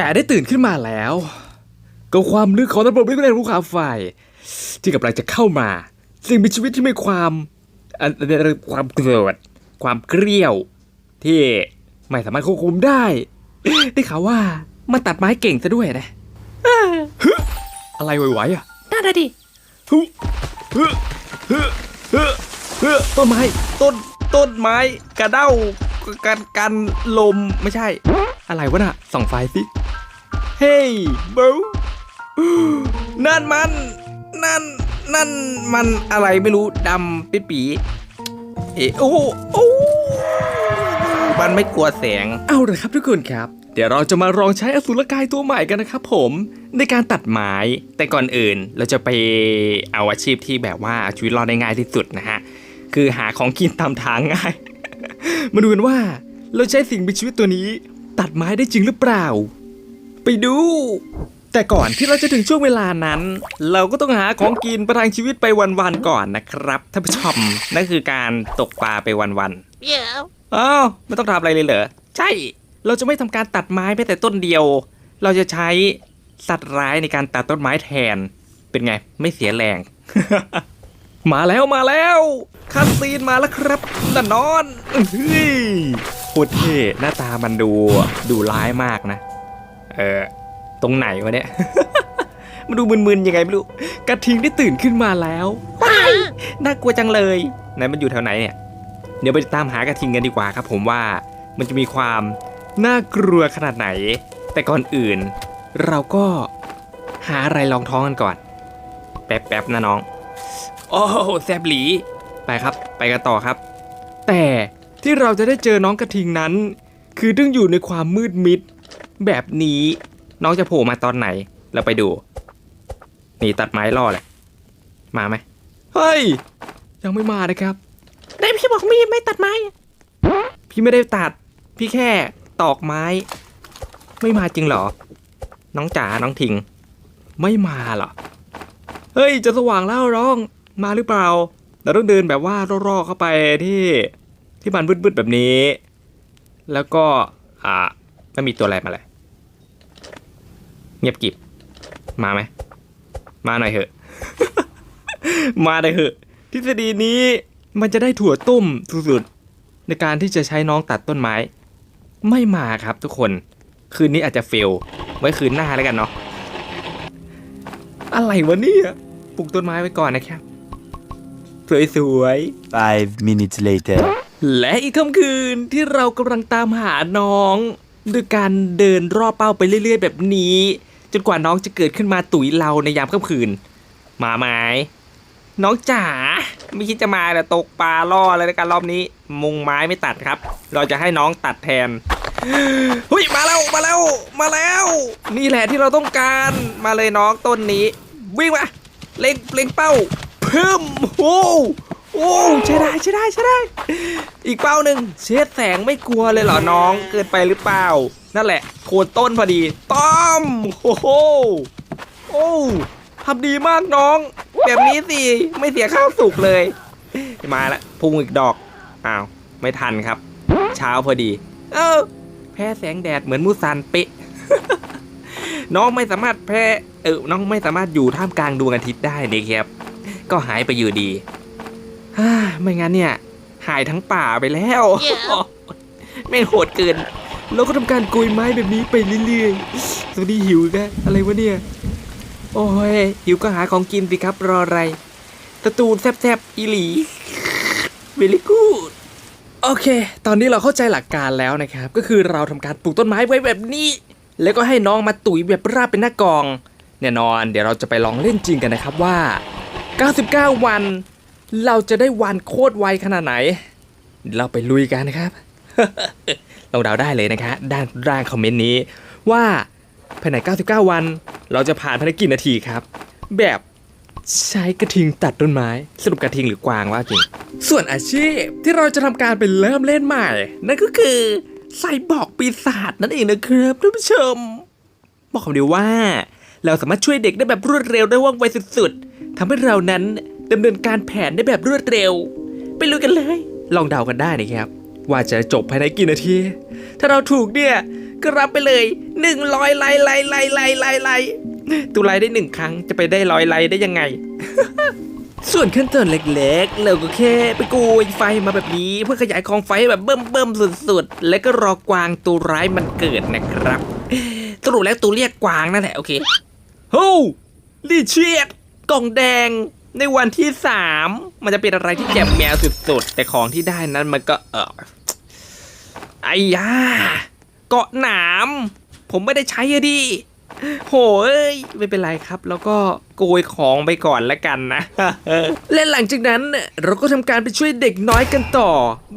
แกได้ตื่นขึ้นมาแล้ว ก็ความลึกของระบบนิเวศภูเขาไฟ ที่กำลังจะเข้ามา สิ่งมีชีวิตที่มีความอันความโกรธความเกลียว ที่ไม่สามารถควบคุมได้ ได้ข่าวว่ามันตัดไม้เก่งซะด้วยนะฮึอะไรไหวๆอะนั่นน่ะดิฮึฮึฮึฮึฮึต้นไม้ ต้น ต้นไม้ กระเด้ากันกันลมไม่ใช่ อะไรวะน่ะส่องไฟสิ เฮ้ยบรูนั่นมัน นั่น นั่นมันอะไรไม่รู้ดำปิดปีเอะโอ้โอ้มันไม่กลัวแสง เอาเลยครับทุกคนครับ เดี๋ยวเราจะมาลองใช้อสุรกายตัวใหม่กันนะครับผมในการตัดไม้แต่ก่อนอื่นเราจะไปเอาอาชีพที่แบบว่าเอาชีวิตรอดได้ง่ายที่สุดนะฮะ คือหาของกินตามทางง่าย มาดูกันว่าเราใช้สิ่งมีชีวิตตัวนี้ ตัดไม้ได้จริงหรือเปล่า ไปดู แต่ก่อนที่เราจะถึงช่วงเวลานั้น เราก็ต้องหาของกินประทังชีวิตไปวันๆก่อนนะครับท่านผู้ชมนั่นคือการตกปลาไปวันๆเดี๋ยวอ้าวไม่ต้องทำอะไรเลยเหรอใช่ เราจะไม่ทำการตัดไม้แม้แต่ต้นเดียว เราจะใช้สัตว์ร้ายในการตัดต้นไม้แทน เป็นไงไม่เสียแรง มาแล้วมาแล้วคัสซีนมาแล้วครับน่ะนอนเฮ้ยโค ตรเท่หน้าตามันดูดูร้ายมากนะ เออตรงไหนวะเนี่ย มันดูมึนๆยังไงไม่รู้กระทิงได้ตื่นขึ้นมาแล้วว้ายน่ากลัวจังเลยไหนมันอยู่แถวไหนเนี่ย เดี๋ยวไปตามหากระทิงกันดีกว่าครับ ผมว่ามันจะมีความน่ากลัวขนาดไหน แต่ก่อนอื่น เราก็หาอะไรรองท้องกันก่อน แป๊บๆนะน้อง โอ้แซบหลี ไปครับ ไปกันต่อครับ แต่ ที่เราจะได้เจอน้องกระทิงนั้น คือต้องอยู่ในความมืดมิด แบบนี้น้องจะโผล่มาตอนไหน เราไปดู นี่ตัดไม้ล่อเลยมาไหมเฮ้ย ยังไม่มานะครับไหนพี่บอกมีไม่ตัดไม้อะพี่ไม่ได้ตัด พี่แค่ตอกไม้ ไม่มาจริงเหรอ น้องจ๋าน้องทิง ไม่มาเหรอ เฮ้ย จะสว่างแล้วร้อง มาหรือเปล่า เราต้องเดินแบบว่าร่อๆเข้าไปที่ ที่มันมืดๆแบบนี้ แล้วก็อ่าไม่มีตัวอะไรมาเลยเงียบกิบมาไหมมาหน่อยเถอะ มาหน่อยเถอะ ทฤษฎีนี้มันจะได้ถั่วต้มสุดๆในการที่จะใช้น้องตัดต้นไม้ ไม่มาครับทุกคนคืนนี้อาจจะเฟล ไว้คืนหน้าแล้วกันเนาะอะไรวะเนี่ยปลูกต้นไม้ไว้ก่อนนะครับ สวยๆ Five minutes later. และอีกค่ำคืนที่เรากำลังตามหาน้องด้วยการเดินรอบเป้าไปเรื่อย ๆ แบบนี้ จนกว่าน้องจะเกิดขึ้นมาตุ๋ยเราในยามค่ำคืน มาไหมน้องจ๋าไม่คิดจะมาแต่ตกปลาล่อเลยในการรอบนี้ มุงไม้ไม่ตัดครับ เราจะให้น้องตัดแทนเฮ้ยมาแล้วมาแล้วมาแล้ว นี่แหละที่เราต้องการมาเลยน้องต้นนี้ วิ่งมาเล็งเล็งเป้าเพิ่มโอ้ โอ้ใช่ได้ใช่ได้ใช่ได้ อีกเป้าหนึ่งเช็ดแสงไม่กลัวเลยเหรอน้องเกินไปหรือเปล่า นั่นแหละโคนต้นพอดีต้อมโอ้โหโอ้ทำดีมากน้อง แบบนี้สิไม่เสียข้าวสุกเลยมาละพุ่งอีกดอกอ้าวไม่ทันครับ เช้าพอดี เออแพ้แสงแดดเหมือนมูซันเป๊ะน้องไม่สามารถแพ้เออน้องไม่สามารถอยู่ท่ามกลางดวงอาทิตย์ได้นะครับก็หายไปอยู่ดี ไม่งั้นเนี่ย หายทั้งป่าไปแล้วแม่งโหดเกิน เราก็ทำการโกยไม้แบบนี้ไปเรื่อยๆสวัสดีหิวอีกันอะไรวะเนี่ย โอ้ย หิวก็หาของกินสิครับรออะไรตะตูนแซบๆ อีหลีเวลิกูดโอเค ตอนนี้เราเข้าใจหลักการแล้วนะครับ ก็คือเราทำการปลูกต้นไม้ไว้แบบนี้ แล้วก็ให้น้องมาตุ๋ยแบบราบเป็นหน้ากอง แน่นอน เดี๋ยวเราจะไปลองเล่นจริงกันนะครับว่า 99 วัน เราจะได้วันโคตรไวขนาดไหน เราไปลุยกันนะครับลองเดาได้เลยนะคะ ด้านร่างคอมเมนต์นี้ ว่าภายใน 99 วัน เราจะผ่านภายในกี่นาทีครับ แบบใช้กระทิงตัดต้นไม้ สรุปกระทิงหรือกวางว่าจริง ส่วนอาชีพที่เราจะทำการเป็นเริ่มเล่นใหม่ นั่นก็คือใส่บอกปีศาจนั่นเองนะครับท่านผู้ชม บอกคำเดียวว่า เราสามารถช่วยเด็กได้แบบรวดเร็วได้ว่องไวสุดๆทำให้เรานั้น ดำเนินการแผนได้แบบรวดเร็ว ไปลุยกันเลย ลองเดากันได้นะครับ ว่าจะจบภายในกี่นาที ถ้าเราถูกเนี่ย ก็รับไปเลยหนึ่งร้อยไลไลไลไลไลไลตูไลได้หนึ่งครั้งจะไปได้ร้อยไลได้ยังไง ส่วนขั้นตอนเล็กๆ เราก็แค่ไปกยไฟมาแบบนี้ เพื่อขยายกองไฟให้แบบเบิ่มสุดๆ แล้วก็รอกวางตัวร้ายมันเกิดนะครับ สรุปแล้วตัวเรียกกวางนั่นแหละโอเคโฮ้ลีเชียดกล่องแดง ในวันที่สามมันจะเป็นอะไรที่แจ่มแมวสุดๆ แต่ของที่ได้นั้นมันก็เออไอ้ยาเกาะหนาม ผมไม่ได้ใช้อะดิโหยไม่เป็นไรครับ แล้วก็โกยของไปก่อนละกันนะ และหลังจากนั้นเราก็ทำการไปช่วยเด็กน้อยกันต่อ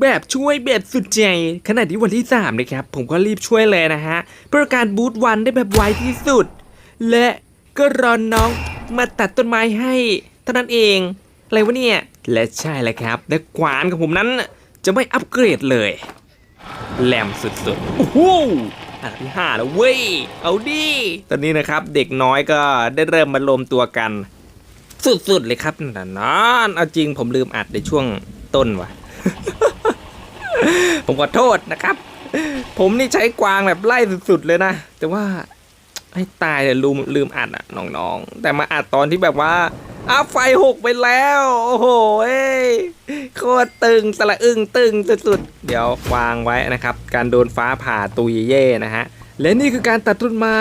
แบบช่วยแบบสุดใจขณะที่วันที่3นะครับผมก็รีบช่วยเลยนะฮะเพื่อการบูตวันได้แบบไวที่สุด และก็รอน้องมาตัดต้นไม้ให้ ท่านั้นเองอะไรวะเนี่ย และใช่แล้วครับและขวานของผมนั้นจะไม่อัปเกรดเลย แหลมสุดๆโอ้โหอันดับที่ห้าแล้วเว้ย เอาดิ ตอนนี้นะครับเด็กน้อยก็ได้เริ่มมารวมตัวกัน สุดๆเลยครับนั่นนเอาจริงผมลืมอัดในช่วงต้นว่ะ ผมขอโทษนะครับ ผมนี่ใช้กวางแบบไล่สุดๆเลยนะ แต่ว่าให้ตายเลยลืมลืมอัดอะน้องๆ แต่มาอัดตอนที่แบบว่า อ้าไฟหกไปแล้ว โอ้โหเอ้ยโคตรตึงสละอึ้งตึงสุดๆ เดี๋ยววางไว้นะครับ การโดนฟ้าผ่าตุยเย่นะฮะ และนี่คือการตัดต้นไม้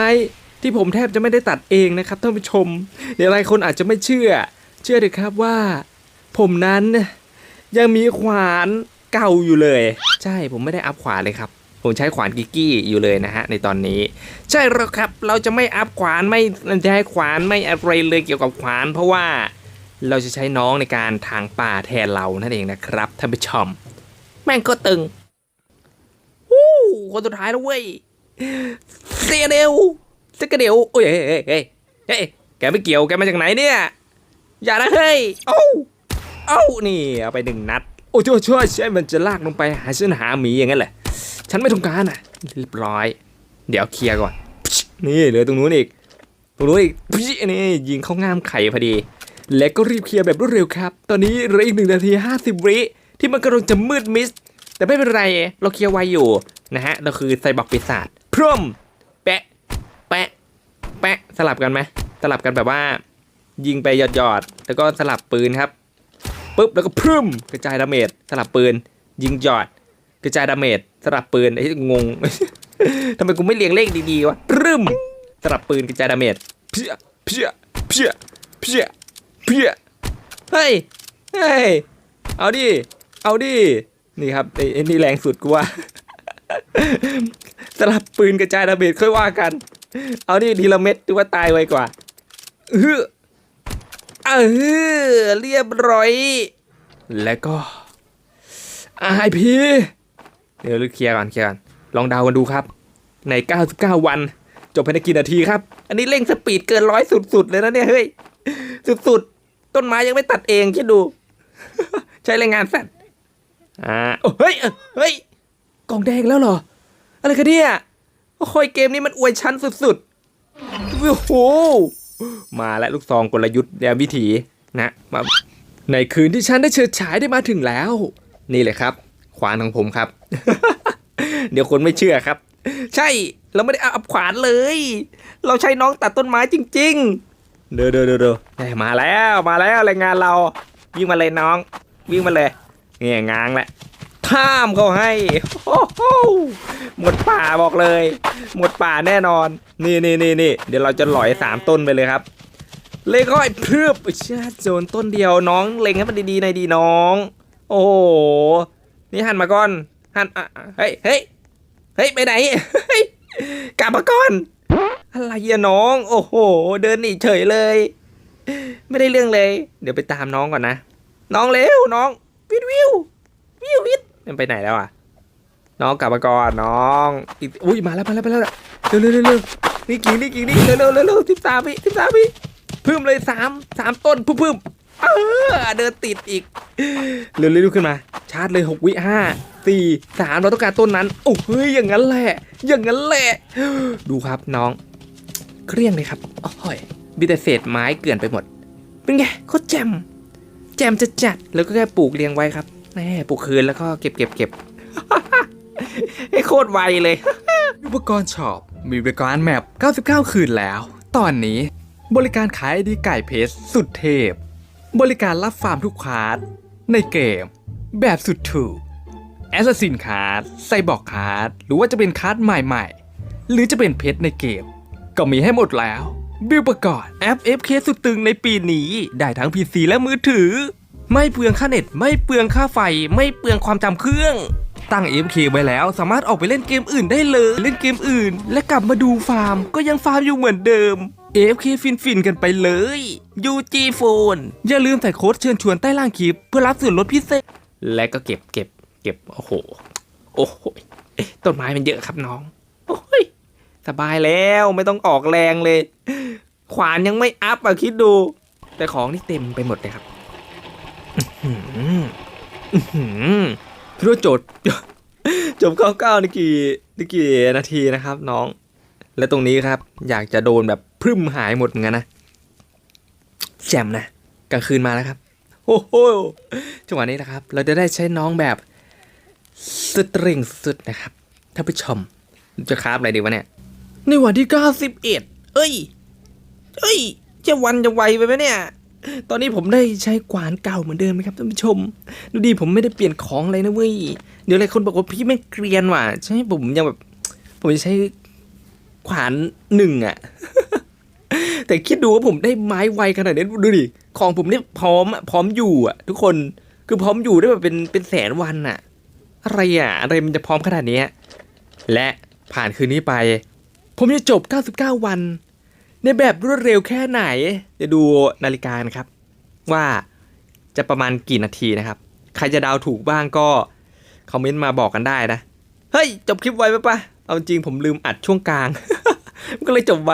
ที่ผมแทบจะไม่ได้ตัดเองนะครับท่านผู้ชม เดี๋ยวหลายคนอาจจะไม่เชื่อ เชื่อเถอะครับว่า ผมนั้นยังมีขวานเก่าอยู่เลย ใช่ผมไม่ได้อัพขวานเลยครับ ผมใช้ขวานกิกกี้อยู่เลยนะฮะในตอนนี้ ใช่แล้วครับเราจะไม่อัพขวานไม่ใช้ขวานไม่อะไรเลยเกี่ยวกับขวาน เพราะว่าเราจะใช้น้องในการทางป่าแทนเรานั่นเองนะครับท่านผู้ชมแม่งก็ตึงวู้คนสุดท้ายแล้วเว้ยเสียเดียวเสียกเดียวโอ้ยเฮ้ยเฮ้ยเฮ้ยแกไม่เกี่ยวแกมาจากไหนเนี่ย อย่านะเฮ้ยเอ้าเอ้านี่เอาไปหนึ่งนัด โอ้ช่วยช่วยใช่มันจะลากลงไปหาฉันหาหมีอย่างนั้นแหละ ฉันไม่ต้องการอะเรียบร้อย เดี๋ยวเคลียร์ก่อน นี่เหลือตรงนู้นอีกตรงนู้นอีกพี่นี่ยิงเข้าง่ามไข่พอดี และก็รีบเคลียร์แบบรวดเร็วครับ ตอนนี้เหลืออีกหนึ่งนาทีห้าสิบวิที่มันกำลังจะมืดมิสแต่ไม่เป็นไร เราเคลียร์ไวอยู่นะฮะ เราคือไซบอร์กปีศาจพร่มแปะ แปะ แปะ สลับกันไหมสลับกันแบบว่า ยิงไปหยอดหยอดๆแล้วก็สลับปืนครับ ปุ๊บ แล้วก็พรึมกระจายดาเมจ สลับปืน ยิงหยอด กระจายดาเมจสลับปืนไอ้ที่งงทำไมกูไม่เรียงเลขดีๆวะพรึมสลับปืนกระจายดาเมจเพี้ยเพี้ยเพี้ยเพี้ยเพี้ยเฮ้ยเฮ้ยเอาดิเอาดินี่ครับไอ้ไอ้นี่แรงสุดกูว่าสลับปืนกระจายดาเมจค่อยว่ากัน เอาดิทีละเม็ดดูว่าตายไวกว่าเออเออเรียบร้อย แล้วก็ IP เดี๋ยวเคลียร์ก่อนเคลียร์ก่อนลองเดากันดูครับ ใน 99 วัน จบภายในกี่นาทีครับ อันนี้เร่งสปีดเกินร้อยสุดๆเลยนะเนี่ยเฮ้ยสุดๆ ต้นไม้ยังไม่ตัดเองคิดดู ใช้แรงงานสัตว์อ่าโอ้เฮ้ยเฮ้ยกล่องแดงแล้วเหรอ อะไรกันเนี่ยโอ้ยเกมนี้มันอวยชั้นสุดๆโอ้โหมาแล้วลูกซองกลยุทธ์แนววิถีนะมาในคืนที่ฉันได้เฉิดฉายได้มาถึงแล้ว นี่เลยครับ ขวานของผมครับ เดี๋ยวคนไม่เชื่อครับ ใช่เราไม่ได้เอาขวานเลย เราใช้น้องตัดต้นไม้จริง ๆ เด้อเด้อเด้อเด้อมาแล้วมาแล้วรายงานเราวิ่งมาเลยน้อง วิ่งมาเลยเนี่ยง้างแหละท่ามเขาให้โอ้โหหมดป่าบอกเลย หมดป่าแน่นอน นี่นี่นี่นี่เดี๋ยวเราจะหลอยสามต้นไปเลยครับ เลยค่อยเพรึบเชื่อโจนต้นเดียวน้อง เล็งให้มันดีๆในดีน้อง โอ้โห นี่หันมาก่อนหันอะเฮ้ยเฮ้ยเฮ้ยไปไหนกลับมาก่อนอะไรอะน้อง โอ้โห เดินหนีเฉยเลย ไม่ได้เรื่องเลย เดี๋ยวไปตามน้องก่อนนะ น้องเร็วน้องวิววิววิววิวมันไปไหนแล้วอะ น้องกลับมาก่อนน้องอุ้ยมาแล้วมาแล้วมาแล้วเร็วเร็วเร็วเร็วนี่กี่นี่กี่นี่เร็วเร็วเร็วเร็วสิบสามวิสิบสามวิพึ่มเลยสามสามต้นพึ่มพึ่ม เออเดินติดอีก เร็วๆลุกขึ้นมา ชาร์จเลยหกวิห้าสี่สามเราต้องการต้นนั้น โอ้เฮ้ยอย่างนั้นแหละ อย่างนั้นแหละ ดูครับน้องเกลี้ยงเลยครับโอ้ยมีแต่เศษไม้เกลื่อนไปหมด เป็นไงโคตรแจ่มแจ่มจะจัดแล้วก็แค่ปลูกเรียงไว้ครับแน่ปลูกคืนแล้วก็เก็บเก็บเก็บให้โคตรไวเลย อุปกรณ์ช็อปมีบริการแมป 99 คืนแล้ว ตอนนี้บริการขายดีไก่เพชรสุดเทพ บริการรับฟาร์มทุกคาร์ดในเกม แบบสุดถูกแอสซัสซินคาร์ดไซบอร์กคาร์ดหรือว่าจะเป็นคาร์ดใหม่ๆ หรือจะเป็นเพชรในเกม ก็มีให้หมดแล้ว บิลประกอบแอป FK สุดตึงในปีนี้ ได้ทั้ง PC และมือถือ ไม่เปลืองค่าเน็ต ไม่เปลืองค่าไฟ ไม่เปลืองความจำเครื่อง ตั้ง FK ไว้แล้วสามารถออกไปเล่นเกมอื่นได้เลย เล่นเกมอื่น และกลับมาดูฟาร์ม ก็ยังฟาร์มอยู่เหมือนเดิม AFK ฟินฟินๆกันไปเลย UG Phone อย่าลืมใส่โค้ดเชิญชวนใต้ล่างคลิป เพื่อรับส่วนลดพิเศษ และก็เก็บเก็บเก็บโอ้โห โอ้โหต้นไม้มันเยอะครับน้อง โอ้ยสบายแล้วไม่ต้องออกแรงเลย ขวานยังไม่อัพอะคิดดู แต่ของนี่เต็มไปหมดเลยครับอื้อหืออื้อหือคิดว่าโจทย์จบเก้าเก้านี่กี่นี่กี่นาทีนะครับ น้อง และตรงนี้ครับ อยากจะโดนแบบ พรึมหายหมดเหมือนกันนะแจ่มนะกลางคืนมาแล้วครับโอ้โหจังหวะนี้นะครับ เราจะได้ใช้น้องแบบสตริงสุดนะครับท่านผู้ชมจะคราบอะไรดีวะเนี่ยในวันที่91เอ้ยเอ้ยจะวันจะไวไปไหมเนี่ย ตอนนี้ผมได้ใช้กวานเก่าเหมือนเดิมไหมครับท่านผู้ชม ดูดีผมไม่ได้เปลี่ยนของเลยนะเว้ยเดี๋ยวหลายคนบอกว่าพี่ไม่เกรียนว่ะใช่ไหมผมยังแบบ ผมจะใช้ขวานหนึ่งอะ แต่คิดดูว่าผมได้ไม้ไวขนาดนี้ดูดิของผมนี่พร้อมอะพร้อมอยู่อะทุกคนคือพร้อมอยู่ได้แบบเป็นเป็นแสนวันอะอะไรอะอะไรมันจะพร้อมขนาดนี้และผ่านคืนนี้ไป ผมจะจบ 99 วัน ในแบบรวดเร็วแค่ไหน จะดูนาฬิกานะครับ ว่าจะประมาณกี่นาทีนะครับ ใครจะดาวถูกบ้างก็คอมเมนต์มาบอกกันได้นะ เฮ้ย จบคลิปไวไปปะเอาจริงผมลืมอัดช่วงกลาง ก็เลยจบไว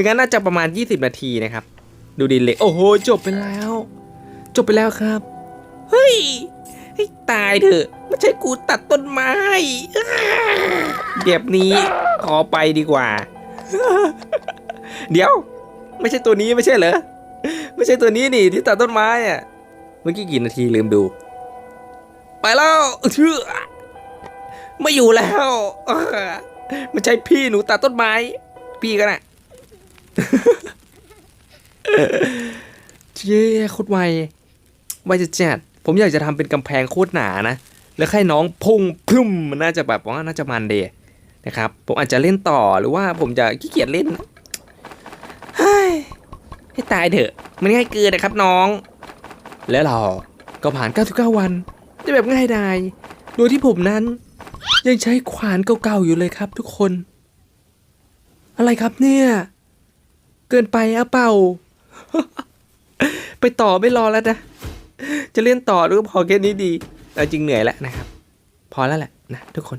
อย่างนั้นน่าจะประมาณ 20 นาทีนะครับ ดูดีเลยโอ้โหจบไปแล้ว จบไปแล้วครับ เฮ้ยให้ตายเถอะไม่ใช่กูตัดต้นไม้อ้าแบบนี้ขอไปดีกว่า เดี๋ยว ไม่ใช่ตัวนี้ไม่ใช่เหรอไม่ใช่ตัวนี้นี่ที่ตัดต้นไม้อะเมื่อกี้กี่นาทีลืมดู ไปแล้วเชื่อไม่อยู่แล้วไม่ใช่พี่หนูตัดต้นไม้ พี่กันนะ เย้โคตรไวไวจะจัดผมอยากจะทำเป็นกำแพงโคตรหนานะ แล้วให้น้องพุ่งพุ่มมันน่าจะแบบว่าน่าจะมันเดยนะครับ ผมอาจจะเล่นต่อหรือว่าผมจะขี้เกียจเล่นให้ตายเถอะ มันง่ายเกินนะครับน้อง และเราก็ผ่าน 99 วัน ได้แบบง่ายดาย โดยที่ผมนั้น ยังใช้ขวานเก่าๆอยู่เลยครับทุกคน อะไรครับเนี่ย เกินไปอะเปล่า ไปต่อไม่รอแล้วนะ จะเล่นต่อหรือพอแค่นี้ดีแต่จริงเหนื่อยแล้วนะครับ พอแล้วแหละนะทุกคน